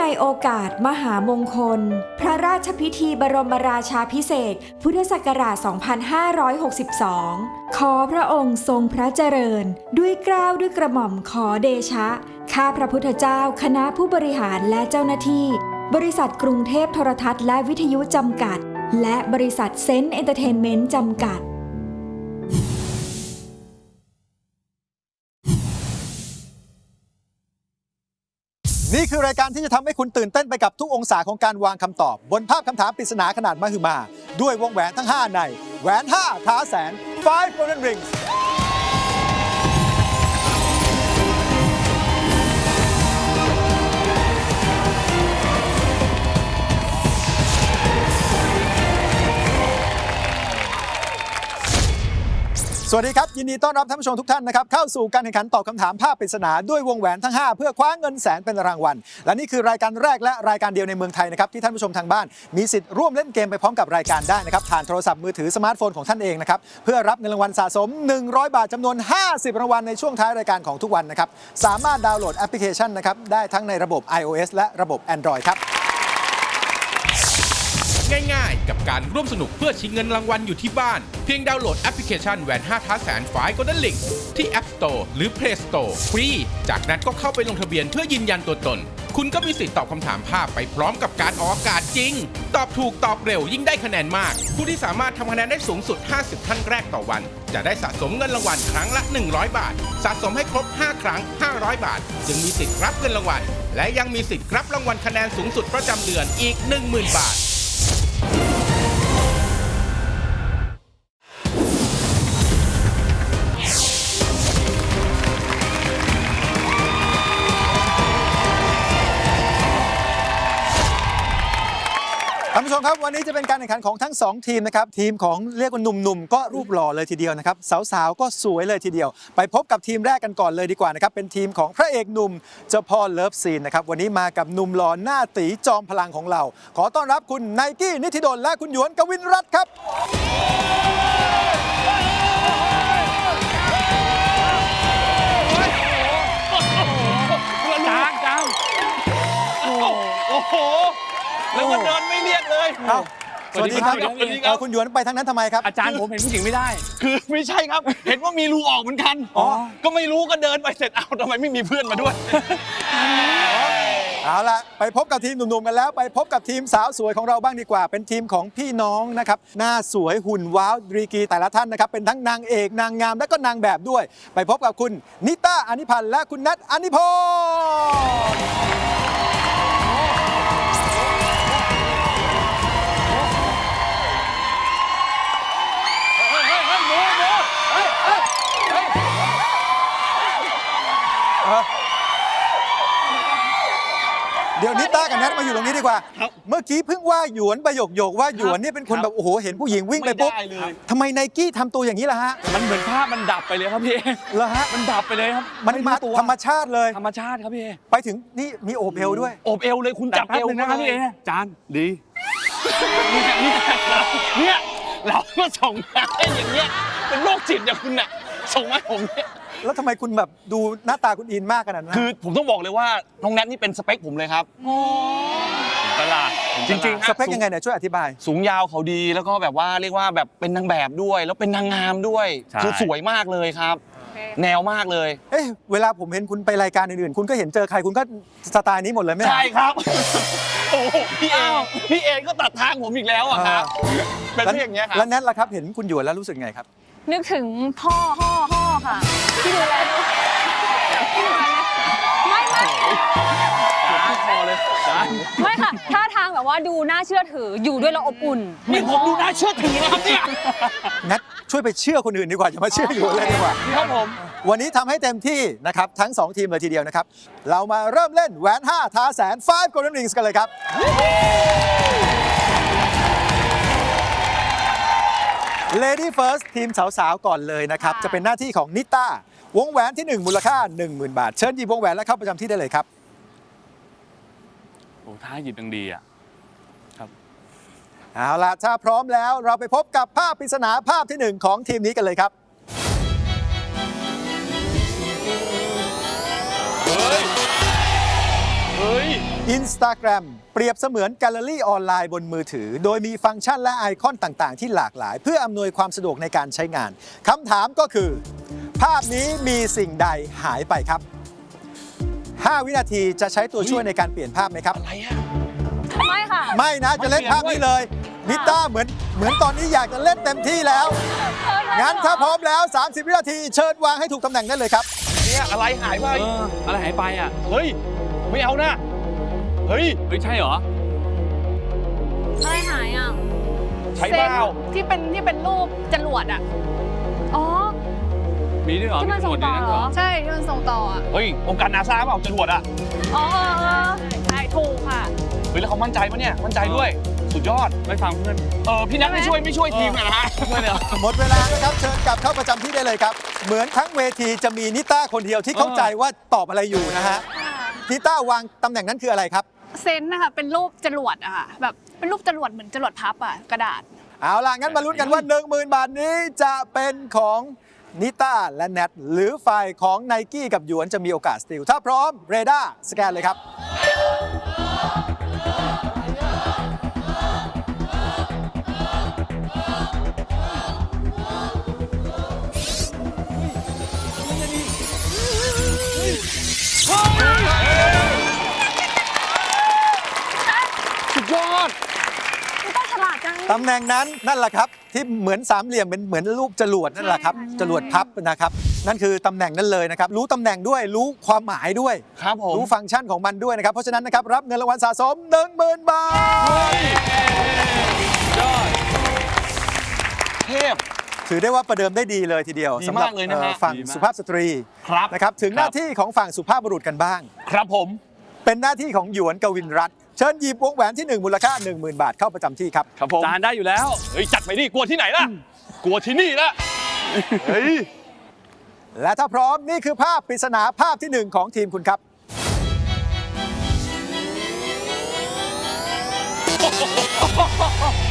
ในโอกาสมหามงคล พระราชพิธีบรมราชาพิเศษ พุทธศักราช 2562 ขอพระองค์ทรงพระเจริญ ด้วยกล้าวด้วยกระหม่อมขอเดชะ ข้าพระพุทธเจ้าคณะผู้บริหารและเจ้าหน้าที่ บริษัทกรุงเทพโทรทัศน์และวิทยุจำกัด และบริษัทเซนต์เอนเตอร์เทนเมนต์จำกัด คือรายการที่จะทำให้คุณตื่นเต้นไปกับทุกองศาของการวางคำตอบ บนภาพคำถามปริศนาขนาดมหึมา ด้วยวงแหวนทั้ง 5 ใน แหวน 5 ท้าแสน5 golden rings สวัสดีครับ ยินดีต้อนรับท่านผู้ชมทุกท่านนะครับเข้าสู่การแข่งขันตอบคำถามภาพปริศนาด้วยวงแหวนทั้ง 5 เพื่อคว้าเงินแสนเป็นรางวัล และนี่คือรายการแรกและรายการเดียวในเมืองไทยนะครับที่ท่านผู้ชมทางบ้าน มีสิทธิ์ร่วมเล่นเกมไปพร้อมกับรายการได้นะครับผ่านโทรศัพท์มือถือสมาร์ทโฟนของท่านเองนะครับเพื่อรับเงินรางวัลสะสม 100 บาทจำนวน 50 รางวัลในช่วงท้ายรายการของทุกวันนะครับสามารถดาวน์โหลดแอปพลิเคชันนะครับได้ทั้งในระบบ iOS และระบบ Android ครับ ง่ายๆ กับการร่วมสนุกเพื่อชิงเงินรางวัลอยู่ที่บ้าน เพียงดาวน์โหลดแอปพลิเคชันแหวน5ท้าแสนฝาย Golden Link ที่ App Store หรือ Play Store ฟรี จากนั้นก็เข้าไปลงทะเบียนเพื่อยืนยันตัวตน คุณก็มีสิทธิ์ตอบคำถามภาพไปพร้อมกับการออกอากาศจริง ตอบถูกตอบเร็วยิ่งได้คะแนนมาก ผู้ที่สามารถทำคะแนนได้สูงสุด 50 ท่านแรกต่อวัน จะได้สะสมเงินรางวัลครั้งละ 100 บาท สะสมให้ครบ 5 ครั้ง 500 บาท จึงมีสิทธิ์รับเงินรางวัลและยังมีสิทธิ์รับรางวัลคะแนนสูงสุดประจำเดือนอีก 10,000 บาท มครับวันนี้จะเป็นการแข่งขันของทั้ง 2 ทีมนะครับทีมของเรียกว่าหนุ่มๆก็รูปหล่อเลยทีเดียวนะครับสาวๆก็สวยเลยทีเดียว ไปพบกับทีมแรกกันก่อนเลยดีกว่านะครับเป็นทีมของพระเอกหนุ่มเจ้าพ่อเลิฟซีนนะครับวันนี้มากับหนุ่มหล่อหน้าตีจอมพลังของเรา ขอต้อนรับคุณไนกี้นิติดลและคุณหยวนกวินรัตน์ครับจางจางโอ้โห แล้วก็เดินไม่เรียกเลย เอ้าสวัสดีครับสวัสดีครับ เอ่อคุณหยวนไปทางนั้นทำไมครับ อาจารย์ผมเห็นผู้หญิงไม่ได้ คือไม่ใช่ครับ เห็นว่ามีรูออกเหมือนกันอ๋อ ก็ไม่รู้ก็เดินไปเสร็จเอาทำไมไม่มีเพื่อนมาด้วย เอาละไปพบกับทีมหนุ่มๆกันแล้ว ไปพบกับทีมสาวสวยของเราบ้างดีกว่า เป็นทีมของพี่น้องนะครับ หน้าสวยหุ่นว้าวดีกรีแต่ละท่านนะครับ เป็นทั้งนางเอกนางงามและก็นางแบบด้วย ไปพบกับคุณนิต้าอานิพันธ์และคุณนัทอานิพนธ์ เดี๋ยวนิต้ากับนัทมาอยู่ตรงนี้ดีกว่า ครับเมื่อกี้เพิ่งว่าหยวนประโยคโยกว่าหยวนนี่เป็นคนครับแบบโอ้โหเห็นผู้หญิงวิ่งไปไม่ปุ๊บได้เลย ทำไมไนกี้ทำตัวอย่างนี้ล่ะฮะมันเหมือนภาพมันดับไปเลยครับพี่เหรอฮะมันดับไปเลยครับมันมาไตัวธรรมชาติเลย ธรรมชาติครับพี่ไปถึงนี่มีโอบเอวด้วย โอบเอวเลยคุณจับแป๊เอบวนึงนะครับพี่เอลยจานดีเนี่ยเนี่ยเราก็ส่งมาให้อย่างเงี้ยเป็นโรคจิตอย่างคุณน่ะส่งมาให้ผมเนี่ย แล้วทำไมคุณแบบดูหน้าตาคุณอินมากขนาดนั้นคือผมต้องบอกเลยว่าน้องแนทนี่เป็นสเปคผมเลยครับตลาดจริงๆสเปคยังไงเนี่ยช่วยอธิบาย สูงยาวเขาดีแล้วก็แบบว่าเรียกว่าแบบเป็นนางแบบด้วย แล้วเป็นนางงามด้วยใช่คือสวยมากเลยครับ แนวมากเลย เอ้ยเวลาผมเห็นคุณไปรายการอื่นๆ คุณก็เห็นเจอใครคุณก็สไตล์นี้หมดเลยไหมใช่ครับโอ้โหพี่เอพี่เอก็ตัดทางผมอีกแล้วอะครับเป็นแล้วเรื่องอย่างเงี้ยครัแล้วบแนทล่ะครับเห็นคุณหยวนแล้วรู้สึกไงครับ นึกถึงพ่อพ่อพ่อค่ะที่ดูแลลูกที่ดูแลไม่ไม่พอเลยจานไม่ค่ะท่าทางแบบว่าดูน่าเชื่อถืออยู่ด้วยแล้วอบอุ่นนี่ผมดูน่าเชื่อถือนะครับเนี่ยแนทช่วยไปเชื่อคนอื่นดีกว่าอย่ามาเชื่อหยวนเลยดีกว่าครับผม วันนี้ทำให้เต็มที่นะครับทั้ง 2 ทีมเลยทีเดียวนะครับ เรามาเริ่มเล่นแหวน 5 ท้าแสน5 Golden Rings กันเลยครับ Lady First ทีมสาวๆก่อนเลยนะครับ จะเป็นหน้าที่ของนิต้าวงแหวนที่ 1 มูลค่า 10,000 บาท เชิญหยิบวงแหวนและเข้าประจำที่ได้เลยครับ โอ้ท้าหยิบยังดีอะ เอาล่ะถ้าพร้อมแล้วเราไปพบกับภาพปริศนาภาพที่ 1 ของทีมนี้กันเลยครับ Instagram เปรียบเสมือนแกลเลอรี่ออนไลน์บนมือถือ โดยมีฟังก์ชันและไอคอนต่าง ๆ ที่หลากหลาย เพื่ออำนวยความสะดวกในการใช้งานคำถามก็คือ ภาพนี้มีสิ่งใดหายไปครับ 5 วินาทีจะใช้ตัวช่วยในการเปลี่ยนภาพไหมครับ อะไรอะไม่ค่ะ ไม่นะจะเล่นภาพนี้เลยนิต้าเหมือนเหมือนตอนนี้อยากจะเล่นเต็มที่แล้ว งั้นถ้าพร้อมแล้ว 30 วินาทีเชิญวางให้ถูกตำแหน่งได้เลยครับ เนี่ยอะไรหายไป เอออะไรหายไปอะ เฮ้ย ไม่เอานะ เฮ้ย เฮ้ยใช่เหรอ อะไรหายอะใช้เปล่าที่เป็นที่เป็นรูปจรวดอะ อ๋อ มีด้วยเหรอที่มันส่งต่อเหรอ ใช่ที่มันส่งต่ออะเฮ้ยองค์การนาซาเปล่าจรวดอะอ๋อเออเออใช่ถูกค่ะ เฮ้ยแล้วเขามั่นใจปะเนี่ย มั่นใจด้วย สุดยอด ไม่ฟังเพื่อน เออพี่นัทใช่ไหมไม่ช่วยไม่ช่วยทีมหน่อยนะฮะช่วยเลยเหรอ หมดเวลานะครับ เชิญกลับเข้าประจำที่ได้เลยครับ เหมือนทั้งเวทีจะมีนิต้าคนเดียวที่เข้าใจว่าตอบอะไรอยู่นะฮะนิต้าวางตำแหน่งนั้นคืออะไรครับ เซนต์นะคะเป็นรูปจรวดอะค่ะแบบเป็นรูปจรวดเหมือนจรวดพับอะกระดาษ เอาล่ะ งั้นมาลุ้นกันว่า 10,000 บาทนี้จะเป็นของนิต้าและแนทหรือฝ่ายของไนกี้กับหยวนจะมีโอกาสสติลถ้าพร้อมเรดาร์สแกนเลยครับ ตำแหน่งนั้นนั่นแหละครับที่เหมือนสามเหลี่ยมเป็นเหมือนรูปจรวดนั่นแหละครับใช่ค่ะจรวดพับนะครับนั่นคือตำแหน่งนั้นเลยนะครับรู้ตำแหน่งด้วยรู้ความหมายด้วย ครับผมรู้ฟังก์ชันของมันด้วยนะครับ เพราะฉะนั้นนะครับรับเงินรางวัลสะสม 10,000 บาทเทพ ถือได้ว่าประเดิมได้ดีเลยทีเดียวดีสำหรัมากเลยนะฮะอ่อฝั่งดีมากสุภาพสตรีครับนะครับถึงครับหน้าที่ของฝั่งสุภาพบุรุษกันบ้าง ครับผม เป็นหน้าที่ของหยวนกวินรัตน์ เชิญหยิบวงแหวนที่ 1 มูลค่า 10,000 บาทเข้าประจำที่ครับ ครับผมจานได้อยู่แล้ว เฮ้ย จัดไปดิกลัวที่ไหนล่ะ กลัวที่นี่ละเฮ้ย และถ้าพร้อมนี่คือภาพปริศนาภาพที่ 1 ของทีมคุณครับ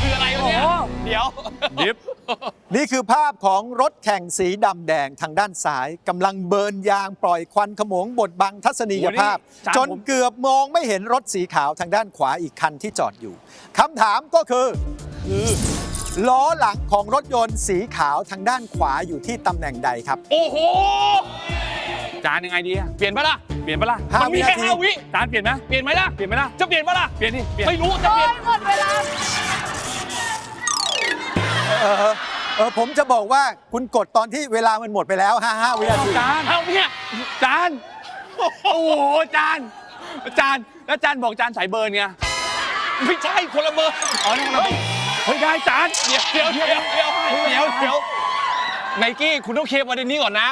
คืออะไรวะเนี่ยเดี๋ยวดิฟนี่คือภาพของรถแข่งสีดำแดงทางด้านซ้ายกำลังเบิร์นยางปล่อยควันขโมงบดบังทัศนียภาพโอ้นี่จานจนผมเกือบมองไม่เห็นรถสีขาวทางด้านขวาอีกคันที่จอดอยู่คำถามก็คือล้อหลังของรถยนต์สีขาวทางด้านขวาอยู่ที่ตำแหน่งใดครับ โอ้โหจานยังไงดีอะเปลี่ยนปะล่ะเป ลี่ยนปะล่ะห้ามันมีแค่วินาที ห้าวิจานเปลี่ยนไหมเปลี่ยนไหมล่ะเปลี่ยนไหมล่ะจะเปลี่ยนปะล่ะเปลี่ยนดิเปลี่ยนไม่รู้จะเปลี่ยน หมดเวลา เออเออผมจะบอกว่าคุณกดตอนที่เวลามันหมดไปแล้ว 55 วินาทีจานเอาเนี่ยจาน โอ้โหจานจานแล้วจานบอกจานสายเบิร์นไงไม่ใช่คนละเบอร์อ๋อนี่เราเฮ้ยได้จานเดี๋ยวเดี๋ยวเดี๋ยวเดี๋ยวเดี๋ยวเดี๋ยวไนกี้คุณต้องเคลียร์ประเด็นนี้ก่อนนะ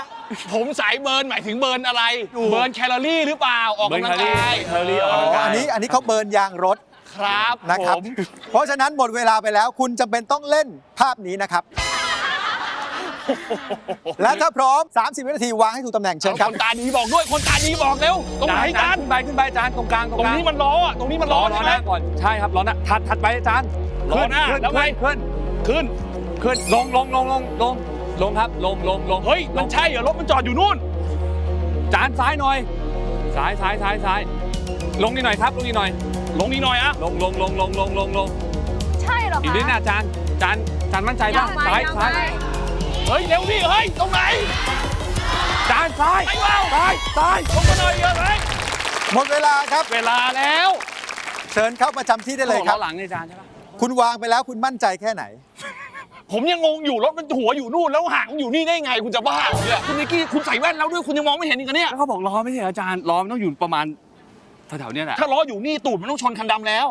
ผมสายเบิร์นหมายถึงเบิร์นอะไร เบิร์นแคลอรี่หรือเปล่า ออกเบิร์นกำลังกายแคลอรี่ออกอ๋กำลังายอกอันนี้อันนี้เขาเบิร์นยางรถครับนะครับ ผมเพราะฉะนั้นหมดเวลาไปแล้วคุณจำเป็นต้องเล่นภาพนี้นะครับ และถ้าพร้อม 30 วินาทีวางให้ถูกตำแหน่งเชิญคครับนตาดีบอกด้วย คนตาดีบอกเร็ว ตรงไหนจาจานนขึ้นไปขึ้นไปจานตรงกลางตรงตรงกลางนี้มันล้ออะ ตรงนี้มันล้ล้ออล้อใช่หไหมน้าก่อนใช่ครับล้อหน้าถัดถัดไปจานล้อหน้าขึ้นแล้วไง ขึ้นขึ้นขึ้นลงลงลงลงลง ลงครับลงลงลงเฮ้ยมันใช่เหรอรถมันจอดอยู่นู่น จานซ้ายหน่อยซ้ายซ้ายซ้ายซ้ายลงนิดหน่อยครับลงนิดหน่อย ลงนี้หน่อยอะลงลงลงลงลงลงลงใช่เหรอคะ อีกนิดนะจานจานจานมั่นใจยัป่ะงไปซ้ายยังซ้ายไปเฮ้ยเร็วดิเฮ้ยตรงไหน จานซ้ายไปเปล่า ซ้ายซ้ายลงมาหน่อยเยอะไหมหมดเวลาครับ เวลาแล้วเชิญเข้าประจำที่ได้เลยคล้รัอบหลังในจานใช่ปะคุณวางไปแล้วคุณมั่นใจแค่ไหน ผมยังงงอยู่รถมันหัวอยู่นู่นแล้วหางอยู่นี่ได้ไงคุณจะบ้าเหรอเนี่ยคุณนิกกี้คุณใส่แว่นแล้วด้วยคุณยังมองไม่เห็นอีกเหรอเนี่ยแล้วเขาบอกล้อไม่ใช่เหรอจานล้อมันต้องอยู่ประมาณแถวๆเนี้ยแหละถ้าล้ออยู่นี่ตูดมันต้องชนคันดำแล้ว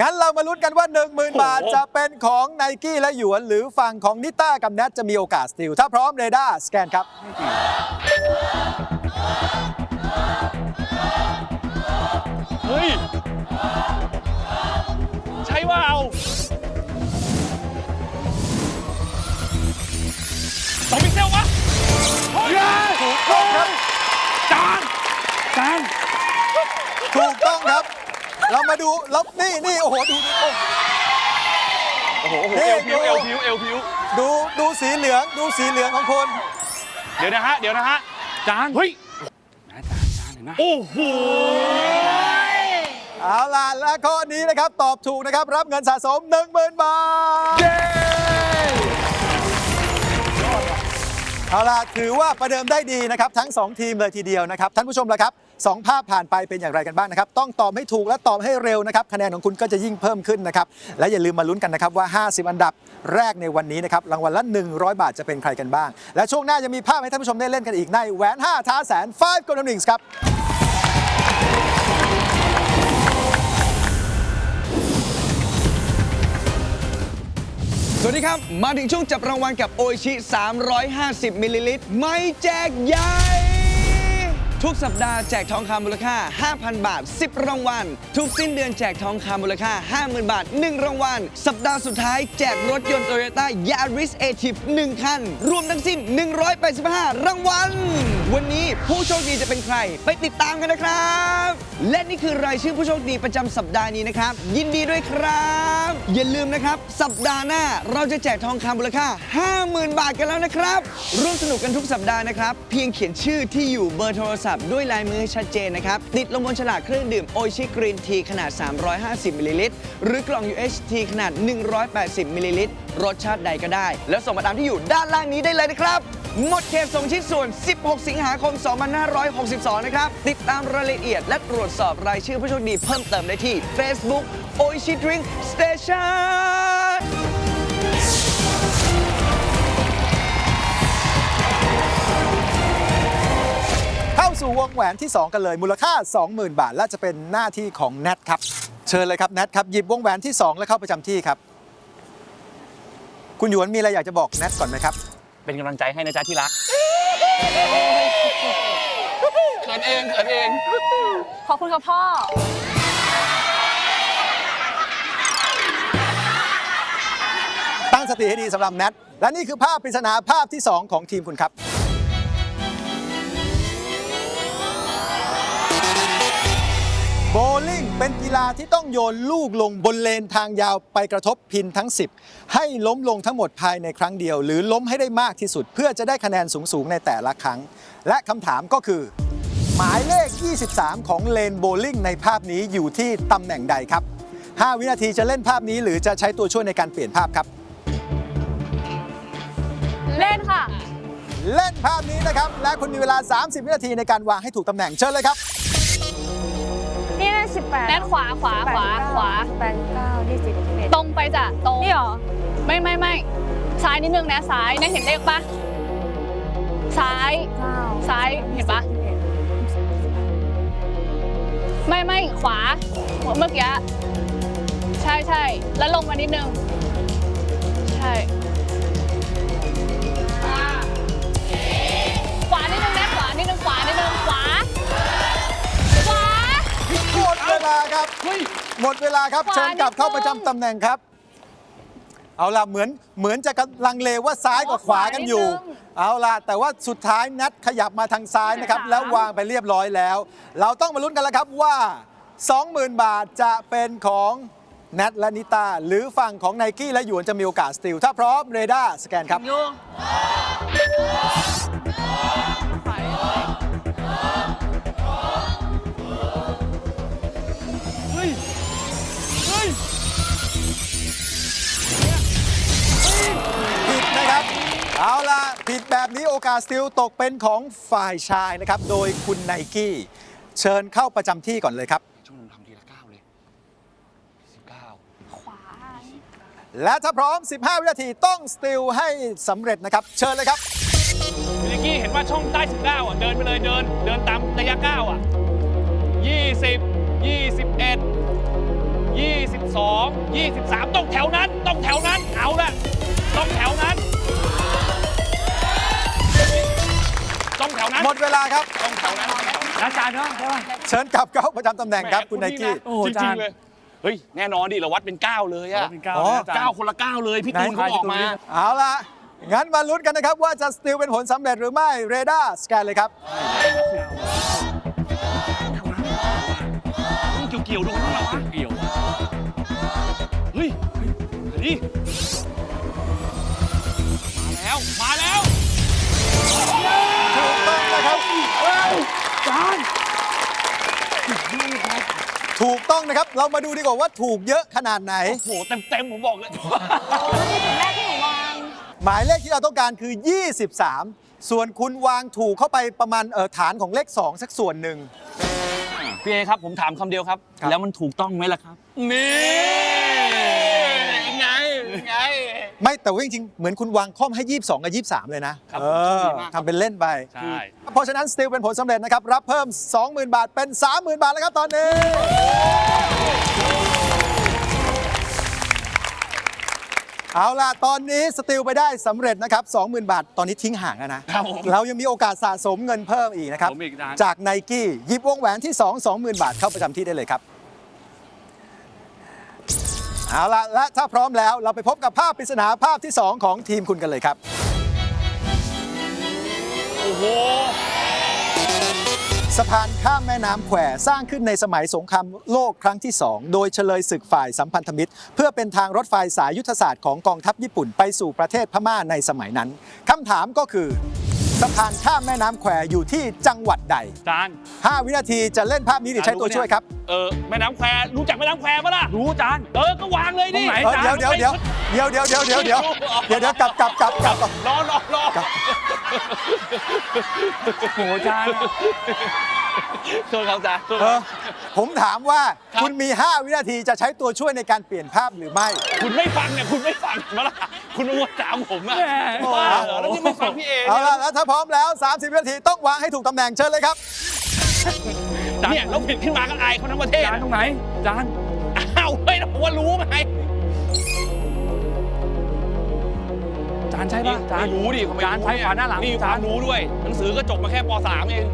งั้นเรามาลุ้นกันว่า 10,000 บาทโอ้โหจะเป็นของไนกี้และหยวน หรือฝั่งของนิต้ากับแนทจะมีโอกาสสติลถ้าพร้อมเรดาร์สแกนครับเฮ้ย ครับ เรามาดูแล้วนี่นี่โอ้โหดูดูโอ้โอ้โหโอ้โหนี่เอวพิวเอวพิวเอวพิวดูดูสีเหลืองดูสีเหลืองของคุณเดี๋ยวนะฮะ เดี๋ยวนะฮะ จาน เฮ้ยนะจานจานเห็นไหมโอ้โห เอาและข้อนี้นะครับ ตอบถูกนะครับ รับเงินสะสม 10,000 บาท เอาล่ะถือว่าประเดิมได้ดีนะครับทั้ง 2 ทีมเลยทีเดียวนะครับท่านผู้ชมละครับสองภาพผ่านไปเป็นอย่างไรกันบ้างนะครับ ต้องตอบให้ถูกและตอบให้เร็วนะครับคะแนนของคุณก็จะยิ่งเพิ่มขึ้นนะครับและอย่าลืมมาลุ้นกันนะครับว่า 50 อันดับแรกในวันนี้นะครับรางวัลละ 100 บาทจะเป็นใครกันบ้าง และช่วงหน้ายังมีภาพให้ท่านผู้ชมได้เล่นกันอีกในแหวน5ท้าแสน5 Golden Rings ครับ สวัสดีครับ มาถึงช่วงจับรางวัลกับโออิชิ 350 มิลลิลิตร ไม่แจกใหญ่ ทุกสัปดาห์แจกทองคำมูลค่า 5,000 บาท 10 รางวัล ทุกสิ้นเดือนแจกทองคำมูลค่า 50,000 บาท 1 รางวัล สัปดาห์สุดท้ายแจกรถยนต์ Toyota Yaris a t i v 1คัน รวมทั้งสิ้น 185 รางวัล วันนี้ผู้โชคดีจะเป็นใคร ไปติดตามกันนะครับ และนี่คือรายชื่อผู้โชคดีประจำสัปดาห์นี้นะครับ ยินดีด้วยครับ อย่าลืมนะครับ สัปดาห์หน้าเราจะแจกทองคำมูลค่า 50,000 บาทกันแล้วนะครับ ร่วมสนุกกันทุกสัปดาห์นะครับ เพียงเขียนชื่อที่อยู่เบอร์โทรศัพท์ด้วยลายมือให้ชัดเจนนะครับ ติดลงบนฉลากเครื่องดื่มโอชิกรีนทีขนาด 350 มิลลิลิตร หรือกล่อง UHT ขนาด 180 มิลลิลิตร รสชาติใดก็ได้ แล้วส่งมาตามที่อยู่ด้านล่างนี้ได้เลยนะครับ หมดเขตส่งชิ้นส่วน 16 สิงหาคม 2562 นะครับ ติดตามรายละเอียดและตรวจสอบรายชื่อผู้โชคดีเพิ่มเติมได้ที่ Facebook Oishi Drink Station สู่วงแหวนที่ 2 กันเลยมูลค่า 20,000 บาท และจะเป็นหน้าที่ของแนทครับ เชิญเลยครับแนทครับหยิบวงแหวนที่ 2 แล้วเข้าประจำที่ครับ คุณหยวนมีอะไรอยากจะบอกแนทก่อนไหมครับเป็นกำลังใจให้นะจ๊ะที่รักเขินเองเขินเอง ขอบคุณค่ะพ่อ ตั้งสติให้ดีสำหรับแนทและนี่คือภาพปริศนาภาพที่ 2 ของทีมคุณครับ โบว์ลิ่งเป็นกีฬาที่ต้องโยนลูกลงบนเลนทางยาวไปกระทบพินทั้ง 10 ให้ล้มลงทั้งหมดภายในครั้งเดียว หรือล้มให้ได้มากที่สุด เพื่อจะได้คะแนนสูง ๆ ในแต่ละครั้ง และคำถามก็คือ หมายเลข 23 ของเลนโบว์ลิ่งในภาพนี้อยู่ที่ตำแหน่งใดครับ 5 วินาทีจะเล่นภาพนี้หรือจะใช้ตัวช่วยในการเปลี่ยนภาพครับ เล่นค่ะ เล่นภาพนี้นะครับ และคุณมีเวลา 30 วินาทีในการวางให้ถูกตำแหน่งเชิญเลยครับนี่ได้ สิบแปดแนทขวาขวาขวาขวา แปดเก้ายี่สิบเอ็ดตรงไปจ้ะตรงนี่เหรอ ไม่ไม่ไม่ซ้ายนิดนึงนะซ้ายแนทเห็นเลขปะซ้าย เก้าซ้ายเห็นปะ ไม่ไม่ขวาเมื่อกี้ใช่ใช่แล้วลงมานิดนึง ใช่ ลาครับหมดเวลาครับขวาเชิญกลับนิดนึงเข้าประจำตำแหน่งครับ เอาล่ะเหมือนเหมือนจะกำลังเลว่าซ้ายกับขวากันอยู่ เอาล่ะแต่ว่าสุดท้ายนัดขยับมาทางซ้ายนะครับ แล้ววางไปเรียบร้อยแล้ว เราต้องมาลุ้นกันแล้วครับว่า 20,000 บาทจะเป็นของแนทและนิตาหรือฝั่งของไนกี้และหยวนจะมีโอกาสสติลถ้าพร้อมเรดาร์สแกนครับ เอาล่ะ ผิดแบบนี้โอกาสสติลตกเป็นของฝ่ายชายนะครับ โดยคุณไนกี้ เชิญเข้าประจำที่ก่อนเลยครับ ช่วงนึงทำทีละก้าวเลยสิบเก้าและถ้าพร้อม 15 วินาทีต้องสติลให้สำเร็จนะครับ เชิญเลยครับพี่นิกกี้เห็นว่าช่องใต้สิบเก้าอะ เดินไปเลยเดิน เดินตามระยะก้าวอะยี่สิบยี่สิบเอ็ดยี่สิบสองยี่สิบสามต้องแถวนั้น ต้องแถวนั้น เอาละต้องแถวนั้น ต้องแถวนั้นหมดเวลาครับต้องแถวนั้นอาจารย์เนาะใช่ป่ะเชิญกลับเข้าประจำตำแหน่งครับคุณไนกี้โอ้โหจอาจาริรงย์ๆเลย เฮ้ย แน่นอนดิเราวัดเป็นก้าวเลยอะเป็นเก้าอ๋อ นะอาจารย์ก้าวคนละก้าวเลยพี่ตูนเขาออกมา เอาล่ะ งั้นมาลุ้นกันนะครับ ว่าจะสติลเป็นผลสำเร็จหรือไม่เรดาร์สแกนเลยครับ เกี่ยวๆโดนแล้ววะเกี่ยวเฮ้ยเฮ้ยมาแล้ว มาแล้วถูกต้ องนะครับอาจารย์ถูกต้องนะครับ เรามาดูดีกว่าว่าถูกเยอะขนาดไหน โอ้โหเต็มๆผมบอกเลยจุดแรกที่หนูวาง หมายเลขที่เราต้องการคือ 23 ส่วนคุณวางถูกเข้าไปประมาณเออฐานของเลข 2 สักส่วนหนึ่ง พี่เอครับผมถามคำเดียวครับ ครับ แล้วมันถูกต้องไหมล่ะครับ นี่ ไงไง ไม่แต่ว่าจริงๆ เหมือนคุณวางค่อมให้ 22 กับ 23 เลยนะครับเอโชคอดีมากครับทำเป็นเล่นไปใช่ เพราะฉะนั้นสติลเป็นผลสำเร็จนะครับ รับเพิ่ม 20,000 บาทเป็น 30,000 บาทแล้วครับตอนนี้ เอาล่ะ ตอนนี้สติลไปได้สำเร็จนะครับ 20,000 บาท ตอนนี้ทิ้งห่างแล้วนะ ครับผมเรายังมีโอกาสสะสมเงินเพิ่มอีกนะครับ ผมอีกนะ จากไนกี้หยิบวงแหวนที่ 2 20,000 บาทเข้าประจำที่ได้เลยครับ เอาล่ะและถ้าพร้อมแล้วเราไปพบกับภาพปริศนาภาพที่ 2 ของทีมคุณกันเลยครับ โอ้โห สะพานข้ามแม่น้ำแควสร้างขึ้นในสมัยสงครามโลกครั้งที่ 2 โดยเฉลยศึกฝ่ายสัมพันธมิตร เพื่อเป็นทางรถไฟสายยุทธศาสตร์ของกองทัพญี่ปุ่นไปสู่ประเทศพม่าในสมัยนั้นคำถามก็คือ สะพานข้ามแม่น้ำแควอยู่ที่จังหวัดใด จาน5 วินาทีจะเล่นภาพนี้หรือใช้ตัวช่วยครับ เออแม่น้ำแควรู้จักแม่น้ำแควปะล่ะรู้จานเออก็วางเลยดิตรงไหนเออเดี๋ยวเดี๋ยวเดี๋ยวเดี๋ยวเดี๋ยวเดี๋ยวเดี๋ยวเดี๋ยวเดี๋ยวเดี๋ยวกลับกลับกลับกลับรอรอรอโหจาน โทษครับจ้าเออผมถามว่าครับ คุณมี 5 วินาทีจะใช้ตัวช่วยในการเปลี่ยนภาพหรือไม่ คุณไม่ฟังเนี่ยคุณไม่ฟังมาล่ะคุณมาถามผมอะแหมบ้าเหรอแล้วนี่ไม่ฟังพี่เอเอาเนี่ยละแล้วถ้าพร้อมแล้ว 30 วินาทีต้องวางให้ถูกตำแหน่งเชิญเลยครับ เนี่ยเราผิดขึ้นมาก็อายเขาทั้งประเทศจานอะตรงไหนจานอ้าวเฮ้ยแล้วผมว่ารู้ไหมจานใช่ปะจาน ไม่รู้ดิเขาไม่จานรู้ซ้ายขวาหน้าหลังนี่คจาวานมรู้ด้วย หนังสือก็จบมาแค่ป .3 เอง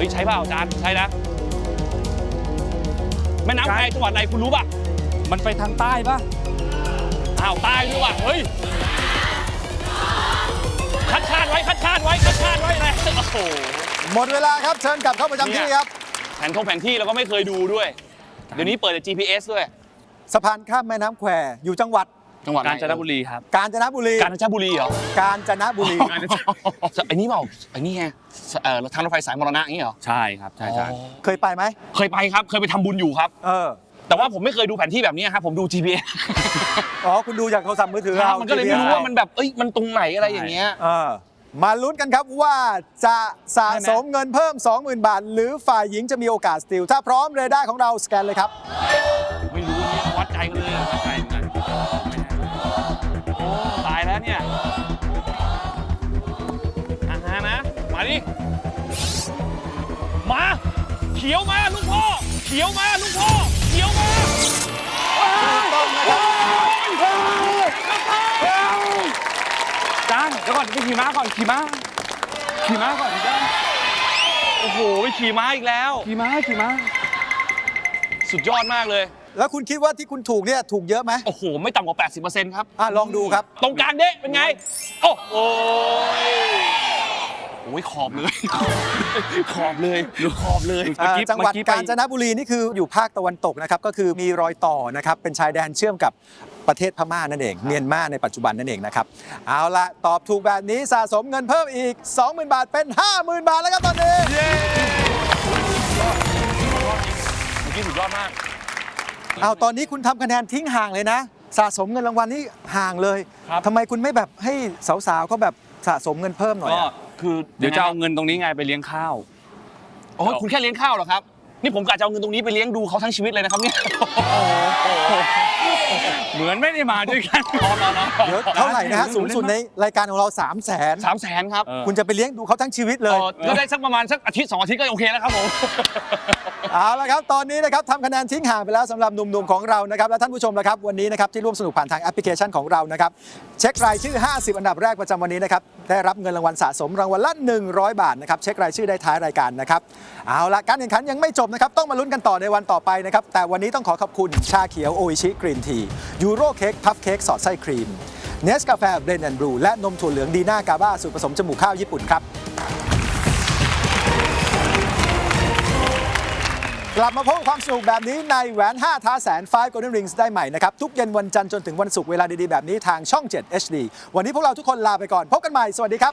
ฮ้ยใช่เปล่าจานใช่นะแม่น้ำแควจังหวัดไหนคุณรู้ป่ะมันไปทางใต้ปะอ้าวใต้ด้วยว่ะเฮ้ยคัดคาดไว้คัดคาดไว้คัดคาดไว้เลยโอ้โหหมดเวลาครับเชิญกลับเข้าประจำที่ครับ แผนทงแผนที่เราก็ไม่เคยดูด้วย เดี๋ยวนี้เปิดแต่ GPS ด้วย สะพานข้ามแม่น้ำแควอยู่จังหวัด จังหวัดไหกาญจนบุรีครับกาญจนบุรี กาญจนบุรีเหรอกาญจนบุรี ไอ้นี่เปล่าไอ้นี่ไงเอ่อทางรถไฟสายมรณะอย่างนี้เหรอใช่ครับใช่ใช่เคยไปไหมเคยไปครับเคยไปทำบุญอยู่ครับ เออแต่ว่าผมไม่เคยดูแผนที่แบบนี้ครับผมดู GPS อ๋อคุณดูจากโทรศัพท์มือถือครับเรามันก็เลยไม่รู้ GPS ว่ามันแบบเอ้ยมันตรงไหนอะไรอย่างเงี้ย เออมาลุ้นกันครับว่าจะสะสมเงินเพิ่ม 20,000 บาท หรือฝ่ายหญิงจะมีโอกาสสติลถ้าพร้อมเรดาร์ของเราสแกนเลยครับ ไม่รู้เนี่ยวัดใจกันเลยวัดใจกันโอ้ ตายแล้วเนี่ยอ่าฮะนะ มาดิ มา เขียวมาลูกพ่อ เขียวมาลูกพ่อ เขียวมาจานเดี๋ยวก่อนไปขี่ม้าก่อนขี่ม้า ขี่ม้าก่อนจานโอ้โหไปขี่ม้าอีกแล้ว ขี่ม้าขี่ม้า สุดยอดมากเลย แล้วคุณคิดว่าที่คุณถูกเนี่ยถูกเยอะไหมโอ้โห ไม่ต่ำกว่า 80%ครับ อะลองดูครับ ตรงกลางเด้เป็นไง โอ้โหโอ้ยขอบเลย ขอบเลยขอบเลยอ่าเมื่อกี้จังหวัดเมื่อกี้ไป กาญจนบุรีนี่คืออยู่ภาคตะวันตกนะครับก็คือมีรอยต่อนะครับเป็นชายแดนเชื่อมกับประเทศพม่านั่นเอง เมียนมาในปัจจุบันนั่นเองนะครับเอาละตอบถูกแบบนี้สะสมเงินเพิ่มอีก 20,000 บาทเป็น 50,000 บาทแล้วครับตอนนี้ เมื่อกี้สุดยอดมาก เอาตอนนี้คุณทำคะแนนทิ้งห่างเลยนะ สะสมเงินรางวัลนี่ห่างเลยครับ ทำไมคุณไม่แบบให้สาวๆเขาแบบสะสมเงินเพิ่มหน่อยก็อะคือเดี๋ยวจะเอาเงินตรงนี้ไงไปเลี้ยงข้าวโอ้คุณแค่เลี้ยงข้าวเหรอครับ นี่ผมกะจะเอาเงินตรงนี้ไปเลี้ยงดูเขาทั้งชีวิตเลยนะครับเนี่ยเหมือนไม่ได้มาด้วยกันนอนนอนนอนเดี๋ยวเท่าไหร่นะฮะสูงสุดในรายการของเรา3 0 0 0 0นสามแสนครับเออ คุณจะไปเลี้ยงดูเขาทั้งชีวิตเลยเออก็ได้สักประมาณสักอาทิตย์สองอาทิตย์ก็โอเคแล้วครับผม เอาละครับตอนนี้นะครับทำคะแนนทิ้งห่างไปแล้วสำหรับหนุ่มๆของเรานะครับและท่านผู้ชมนะครับวันนี้นะครับที่ร่วมสนุกผ่านทางแอปพลิเคชันของเรานะครับเช็ครายชื่อ 50 อันดับแรกประจำวันนี้นะครับได้รับเงินรางวัลสะสมรางวัลละ 100 บาทนะครับเช็ครายชื่อได้ท้ายรายการนะครับเอาละการแข่งขันยังไม่จบนะครับต้องมาลุ้นกันต่อในวันต่อไปนะครับแต่วันนี้ต้องขอขอบคุณชาเขียวโออิชิกรีนทียูโรเค้กพัฟเค้กสอดไส้ครีมเนสกาแฟเบรนแอนด์บลูและนมถั่วเหลืองดีน่ากาบ้าสูตรผสมจมูกข้าวญี่ปุ่นครับ กลับมาพบความสนุกแบบนี้ในแหวน 5 ท้าแสน5 Golden Rings ได้ใหม่นะครับ ทุกเย็นวันจันทร์จนถึงวันศุกร์เวลาดี ๆ แบบนี้ทางช่อง 7 HD วันนี้พวกเราทุกคนลาไปก่อน พบกันใหม่ สวัสดีครับ